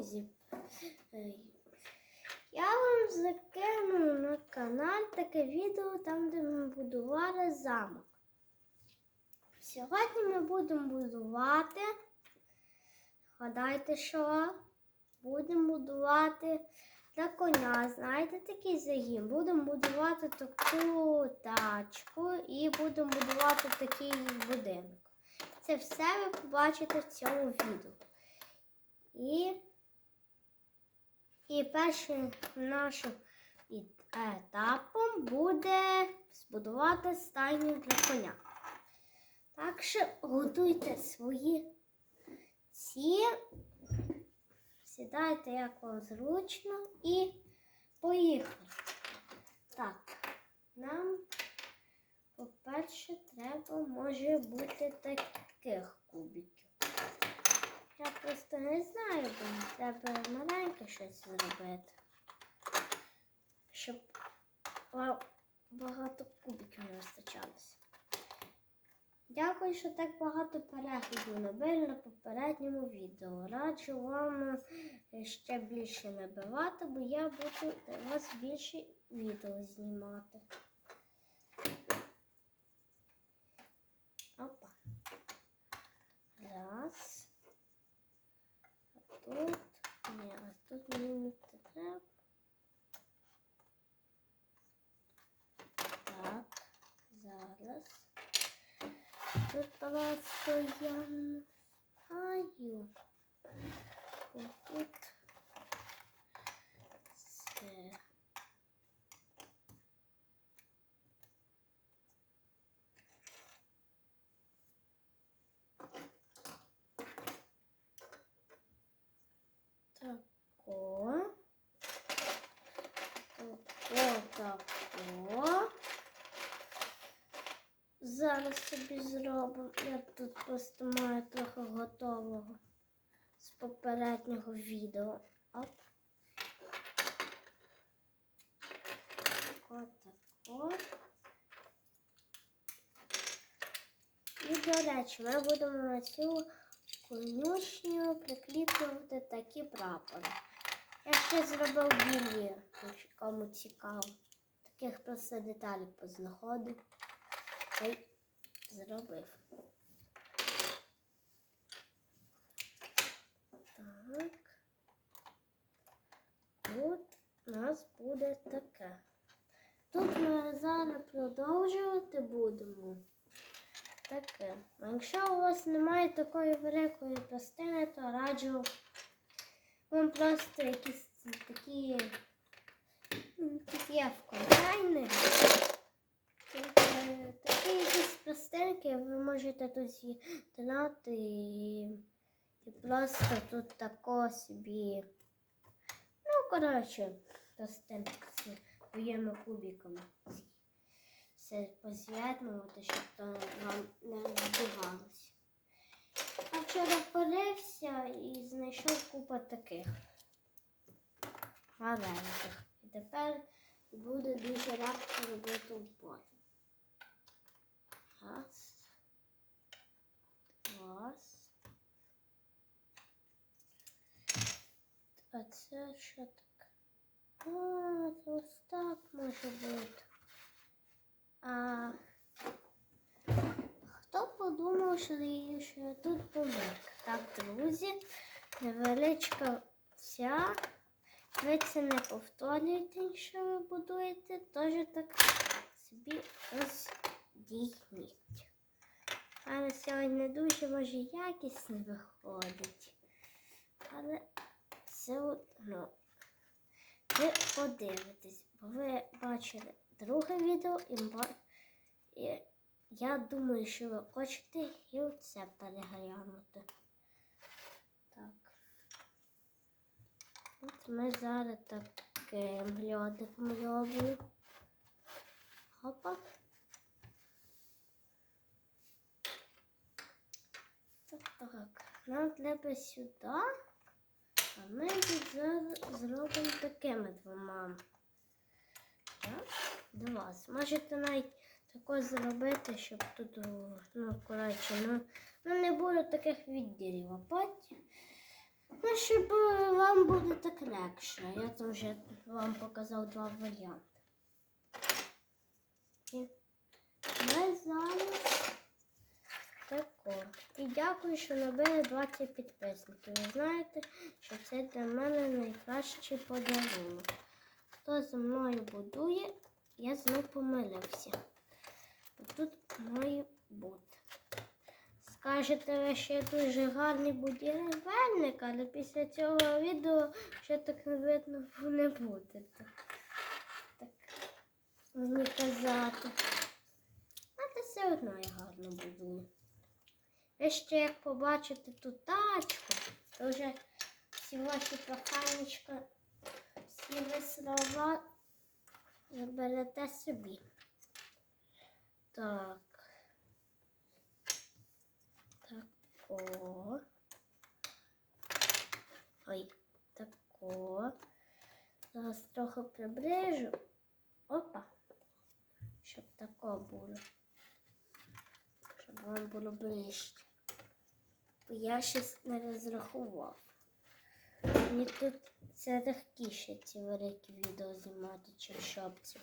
друзі, я вам закину на канал таке відео там, де ми будували замок. Сьогодні ми будемо будувати. Гадайте, що? Будемо будувати для коня. Знаєте такий загін? Будемо будувати таку тачку і будемо будувати такий будинок. Це все ви побачите в цьому відео. І, і першим нашим етапом буде збудувати стайню для коня. Так що готуйте свої ці, сідайте, як вам зручно, і поїхали. Так, нам, по-перше, треба може бути таких кубиків. Я просто не знаю, бо треба маленьке щось зробити. Щоб багато кубиків не вистачалося. Дякую, що так багато переглядів набили на попередньому відео. Раджу вам е, ще більше набивати, бо я буду для вас більше відео знімати. Опа. Раз. А тут. Ні, а тут мені не треба. Так, зараз. Тут просто я не знаю. Тут це. Тако. Тако, тако. Зараз собі зробимо. Я тут просто маю трохи готового з попереднього відео. Оп. Отако. І, до речі, ми будемо на цю конюшню приклеювати такі прапори. Я ще зробив білі, кому цікаво. Таких просто деталей познаходив. Зробив. Так. Тут у нас буде таке. Тут ми зараз продовжувати будемо. Таке. А якщо у вас немає такої великої пластини, то раджу вам просто якісь такі тут є в контейнері. Якісь пластинки ви можете тут з'єднати і, просто тут тако собі. Ну, коротше, пластинки з своїми кубиками. Все поз'єднувати, щоб то вам не збігалося. А вчора порився і знайшов купу таких маленьких. І тепер буде дуже легко робити в полі. Раз. Два. А це що таке? А, це ось так може бути. А хто подумав, що я, тут помилка? Так, друзі, невеличка вся. Ви це не повторюєте, якщо ви будуєте, теж так собі роздійніть. Але сьогодні дуже може якісно виходить. Але все одно ви подивитесь, бо ви бачили друге відео і, я думаю, що ви хочете і оце переглянути. Так. От ми зараз таким льодиком робимо. Хопа. Так, так. Нам треба сюди. А ми тут зараз зробимо такими двома. Так, два. Можете навіть таке зробити, щоб тут, ну, коротше, ну, ну не буде таких відділів. Потім Ну, щоб е, вам буде так легше. Я там вже вам показав два варіанти. І ми зараз тако. І дякую, що набили 20 підписників. Ви знаєте, що це для мене найкращий подарунок. Хто зі мною будує, я знову помилився. Тут має бути. Скажете ви, що я дуже гарний будівельник, але після цього відео ще так не видно не буде. Так мені казати. Але все одно я гарно будую. Ви ще як побачите ту тачку, то вже всі ваші проханечка, всі ви слова заберете собі. Так. Тако. Ой, тако. Зараз трохи приближу. Опа. Щоб тако було. Щоб вам було ближче. Я щось не розрахував. Мені тут це легкіше ці великі відео знімати, чим шопці.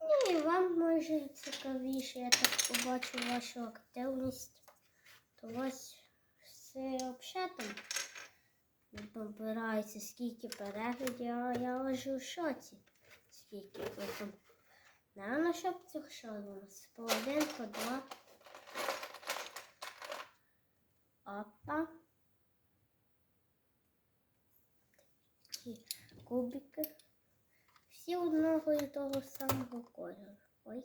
Ну, і вам може цікавіше, я так побачу вашу активність, то вас все не побирається, скільки переглядів, а я лежу в шоці. Скільки потім. Наверно, щоб цих? По один, по два. Опа. Такі кубики. Всі одного і того самого кольору. Ой.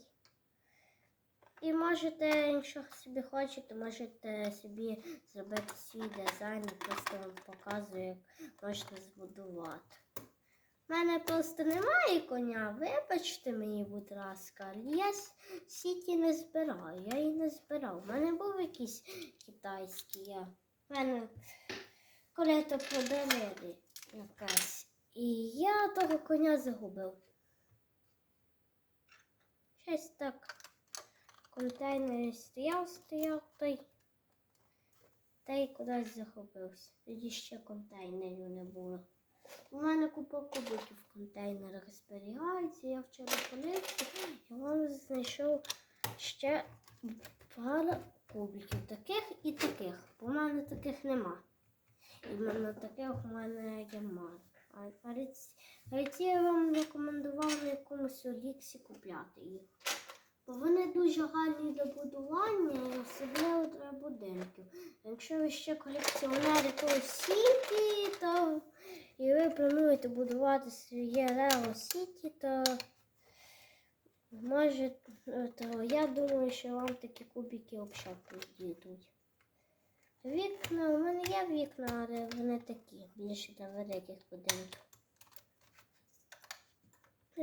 І можете, якщо собі хочете, можете собі зробити свій дизайн, просто вам показую, як можна збудувати. У мене просто немає коня, вибачте мені, будь ласка, я сіті не збираю, я її не збирав. У мене був якийсь китайський. Я. У мене коли то подарили якась. І я того коня загубив. Щось так. Контейнер стояв, стояв той. Та й кудись захопився. Тоді ще контейнерів не було. У мене купа кубиків в контейнерах зберігається. Я вчора полився і вам знайшов ще пару кубиків. Таких і таких. Бо в мене таких нема. Іменно таких у мене є мало. А, риці я вам рекомендував на якомусь Оліксі купляти їх. Бо вони дуже гарні для будування і особливо для будинків. Якщо ви ще колекціонери того Сіті, то і ви плануєте будувати своє Лего Сіті, то може, то я думаю, що вам такі кубики взагалі підійдуть. Вікна, у мене є вікна, але вони такі, більше для великих будинків.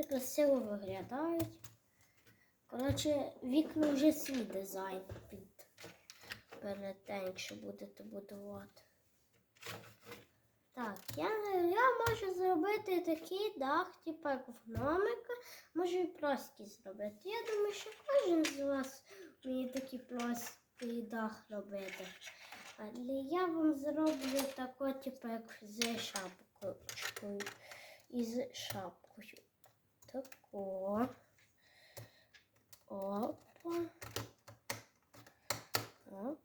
Красиво виглядають. Коротше, вікна вже свій дизайн під перед тим, якщо будете будувати. Так, я, я можу зробити такий дах, типу як в гномика, можу і плоский зробити. Я думаю, що кожен з вас вміє такий плоский дах робити. Але я вам зроблю тако, типу, як з шапкою. Із шапкою. Тако. Опа. Оп.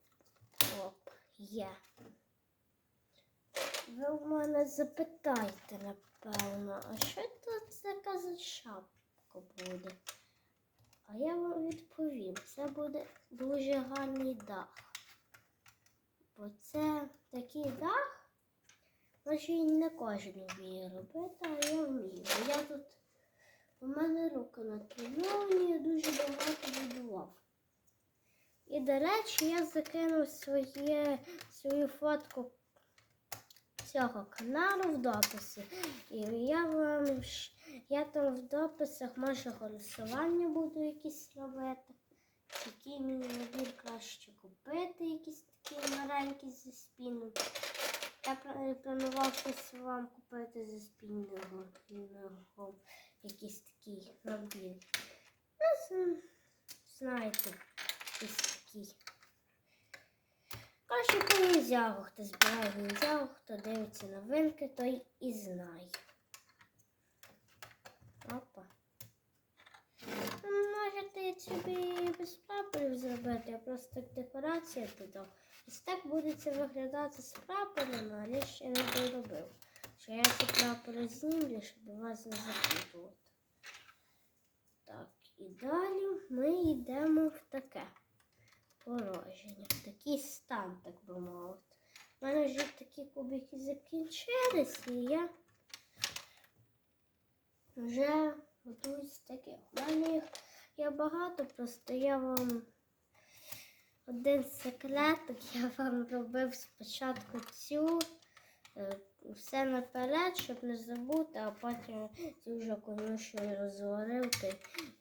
Оп. Є. Ви в мене запитаєте, напевно, а що тут така за шапка буде? А я вам відповім, це буде дуже гарний дах. Бо це такий дах, може і не кожен вміє робити, а я вмію. Я тут у мене руки натреновані, я дуже багато будував. І, до речі, я закинув своє, свою фотку цього каналу в дописі. І я вам я там в дописах може голосування буду якісь робити. Який мені набір краще купити, якісь такі маленькі зі спінною. Я планував щось вам купити зі спінного, якийсь такий набір. Ну, знаєте, якийсь такий. Краще по ніндзягу, хто збирає ніндзягу, хто дивиться новинки, той і знає. Опа. Можете собі без прапорів зробити, я просто декорація додав. Ось так буде це виглядати з прапорами, але ще не доробив. Що я ці прапори знімлю, щоб вас не запутувати. Так, і далі ми йдемо в таке порожнє. Такий стан, так би мовити. У мене вже такі кубики закінчились, і я вже готуюсь таких. У мене їх є багато, просто я вам один секретик, я вам робив спочатку цю. е, Все наперед, щоб не забути, а потім цю вже конюшню розварив та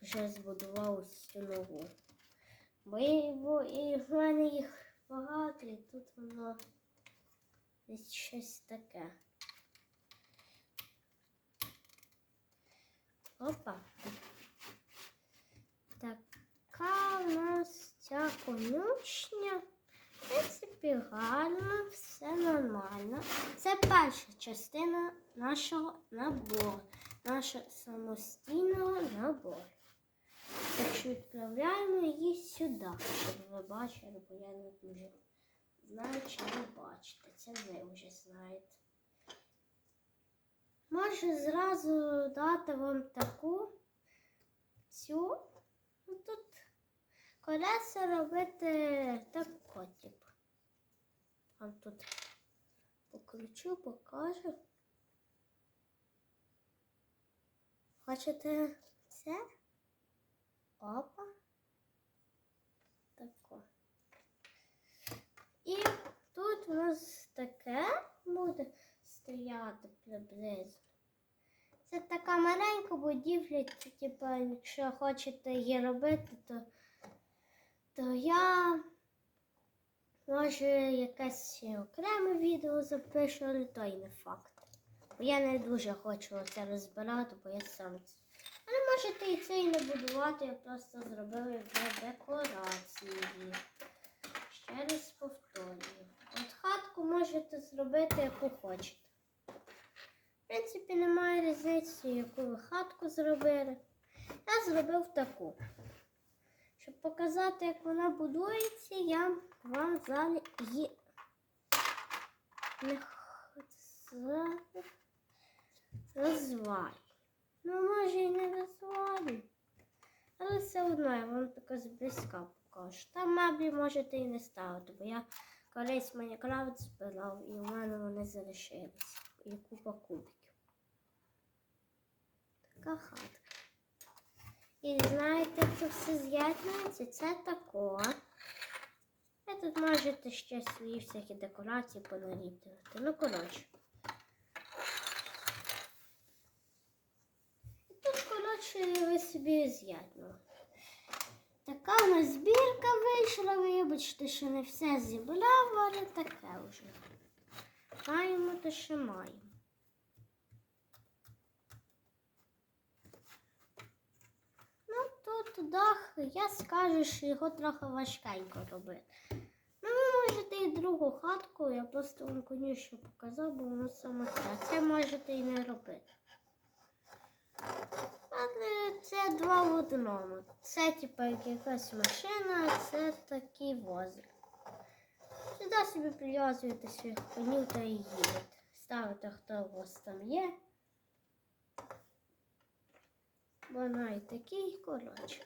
вже збудував цю нову. Бо і, в мене їх багато, і тут воно десь щось таке. Опа. Така у нас ця конюшня. В принципі, гарно, все нормально. Це перша частина нашого набору, нашого самостійного набору. Так що відправляємо її сюди, щоб ви бачили, бо я не дуже знаю, чи ви бачите. Це ви вже знаєте. Можу зразу дати вам таку цю. Ну, тут колеса робити так котик. Вам тут покручу, покажу. Хочете це? Опа. Тако. І тут у нас таке буде стояти приблизно. Це така маленька будівля, типу, якщо хочете її робити, то, то я може якесь окреме відео запишу, але то й не факт. Бо я не дуже хочу це розбирати, бо я сам це. Але можете і це і не будувати, я просто зробила вже декорації. Ще раз повторюю. От хатку можете зробити, яку хочете. В принципі, немає різниці, яку ви хатку зробили. Я зробив таку. Щоб показати, як вона будується, я вам зараз її розвалю. Ну, може і не розвалю. Але все одно я вам тако зблизька покажу. Там меблі можете і не ставити, бо я колись Майнкрафт збирав і у мене вони залишились. І купа кубиків. Така хатка. І знаєте, це все з'єднується? Це тако. Ви тут можете ще свої всякі декорації понарідувати. Ну, коротше. І тут, коротше, ви собі з'єднали. Така у нас збірка вийшла, вибачте, що не все зібрав, але таке вже. Маємо те, що маємо. Ну, тут дах, я скажу, що його трохи важкенько робити. Ну, ви можете і другу хатку, я просто вам конюшню показав, бо воно саме це. Це можете і не робити. Це два в одному. Це як якась машина, це такий возик. Сюди собі прив'язуєте своїх конів та їдете. Ставите, хто у вас там є. Вона і такий, коротше.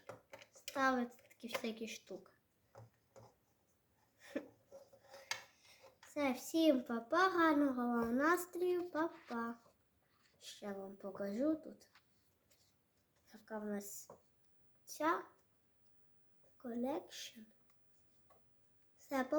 Ставите такі всякі штуки. Все, всім папа, гарного вам настрою, папа. Ще вам покажу тут. Яка в нас ця колекшн. Все, папа.